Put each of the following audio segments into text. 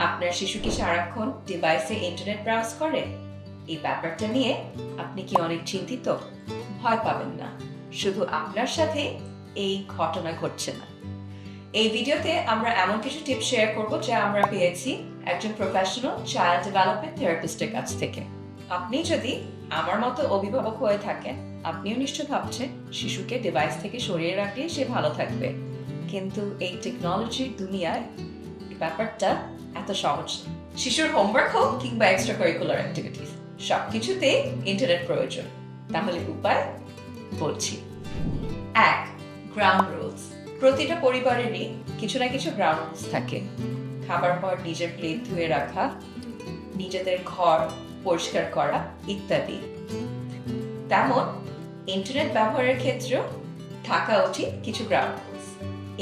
আপনার শিশু কি সারাক্ষণ ডিভাইসে ইন্টারনেট ব্রাউজ করে? এই ব্যাপারটা নিয়ে আপনি কি অনেক চিন্তিত? ভয় পাবেন না। শুধু আপনার সাথে এই ঘটনা ঘটছে না। এই ভিডিওতে আমরা এমন কিছু টিপস শেয়ার করব যা আমরা পেয়েছি একজন প্রফেশনাল চাইল্ড ডেভেলপমেন্ট থেরাপিস্টের কাছ থেকে। আপনি যদি আমার মতো অভিভাবক হয়ে থাকেন, আপনিও নিশ্চয় ভাবছেন শিশুকে ডিভাইস থেকে সরিয়ে রাখলে সে ভালো থাকবে। কিন্তু এই টেকনোলজির দুনিয়ায় ব্যাপারটা এত সহজ। শিশুর হোমওয়ার্ক হোক কিংবা এক্সট্রা কারিকুলার অ্যাক্টিভিটিস সব কিছুতেই ইন্টারনেট প্রয়োজন। তাহলে উপায় বলছি। এক গ্রাউন্ড রুলস প্রতিটা পরিবারেরই কিছু না কিছু গ্রাউন্ড রুলস থাকে। খাবার পর নিজের প্লেট ধুয়ে রাখা, নিজেদের ঘর পরিষ্কার করা ইত্যাদি। তেমন ইন্টারনেট ব্যবহারের ক্ষেত্রেও থাকা উচিত কিছু গ্রাউন্ড রুলস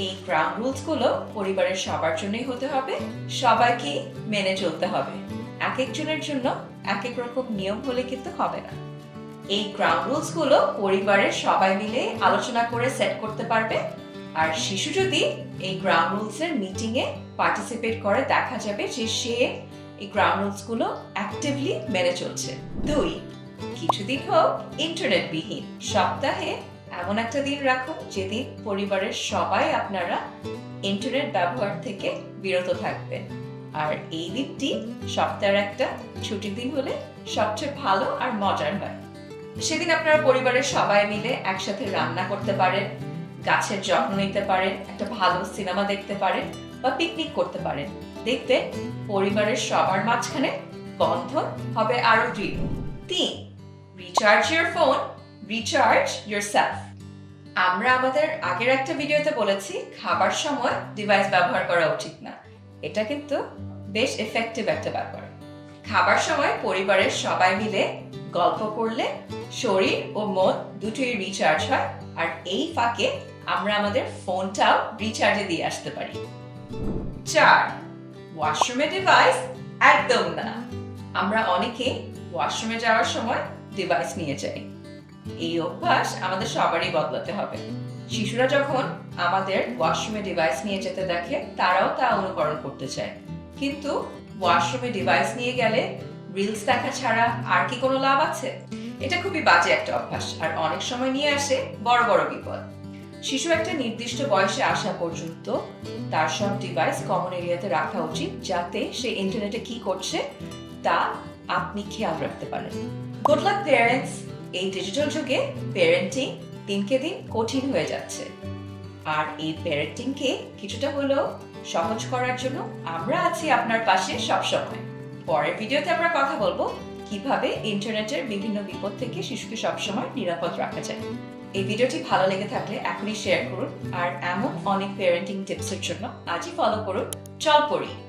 এই গ্রাউন্ড রুলসগুলো পরিবারের সবার জন্যই হতে হবে, সবাইকে মেনে চলতে হবে। এক একজনের জন্য এক এক রকম নিয়ম হলে কিন্তু হবে না। এই গ্রাউন্ড রুলসগুলো পরিবারের সবাই মিলে আলোচনা করে সেট করতে পারবে। আর শিশু যদি এই গ্রাউন্ড মিটিং এ পার্টিসিপেট করে, দেখা যাবে যে সে এই গ্রাউন্ড রুলসগুলো অ্যাক্টিভলি মেনে চলছে। দুই, কিছুদিন হোক ইন্টারনেট বিহীন। সপ্তাহে এমন একটা দিন রাখুন যেদিন পরিবারের সবাই আপনারা ইন্টারনেট ব্যবহার থেকে বিরত থাকবেন। আর এই দিনটি সপ্তাহের একটা ছুটির দিন হলে সবচেয়ে ভালো আর মজার হয়। সেদিন আপনারা পরিবারের সবাই মিলে একসাথে রান্না করতে পারেন, গাছের যত্ন নিতে পারেন, একটা ভালো সিনেমা দেখতে পারেন বা পিকনিক করতে পারেন। দেখতে পরিবারের সবার মাঝখানে বন্ধন হবে আরও দৃঢ়। তিন recharge your phone recharge yourself আমরা আমাদের আগের একটা ভিডিওতে বলেছি, খাবার সময় ডিভাইস ব্যবহার করা উচিত না। এটা কিন্তু বেশ এফেক্টিভ একটা ব্যাপার। খাবার সময় পরিবারের সবাই মিলে গল্প করলে শরীর ও মন দুটোই রিচার্জ হয়, আর এই ফাঁকে আমরা আমাদের ফোনটাও রিচার্জে দিয়ে আসতে পারি। চার ওয়াশরুমে ডিভাইস একদম না। আমরা অনেকেই ওয়াশরুমে যাওয়ার সময় ডিভাইস নিয়ে যাই। এই অভ্যাস আমাদের সবারই বদলাতে হবে। শিশুরা যখন আমাদের ওয়াশরুমে ডিভাইস নিয়ে যেতে দেখে, তারাও তা অনুকরণ করতে চায়। কিন্তু ওয়াশরুমে ডিভাইস নিয়ে গেলে রিলস দেখা ছাড়া আর কি কোনো লাভ আছে? এটা খুবই বাজে একটা অভ্যাস, আর অনেক সময় নিয়ে আসে বড় বড় বিপদ। শিশু একটা নির্দিষ্ট বয়সে আসা পর্যন্ত তার সব ডিভাইস কমন এরিয়াতে রাখা উচিত, যাতে সে ইন্টারনেটে কি করছে তা আপনি খেয়াল রাখতে পারেন। গুড লাক প্যারেন্টস এই ডিজিটাল যুগে প্যারেন্টিং দিনকে দিন কঠিন হয়ে যাচ্ছে। আর এই প্যারেন্টিংকে কিছুটা হলেও সহজ করার জন্য আমরা আছি আপনার পাশে সবসময়। পরের ভিডিওতে আমরা কথা বলব কীভাবে ইন্টারনেটের বিভিন্ন বিপদ থেকে শিশুকে সবসময় নিরাপদ রাখা যায়। এই ভিডিওটি ভালো লেগে থাকলে এখনই শেয়ার করুন। আর এমন অনেক প্যারেন্টিং টিপসের জন্য আজই ফলো করুন। চল পড়ি।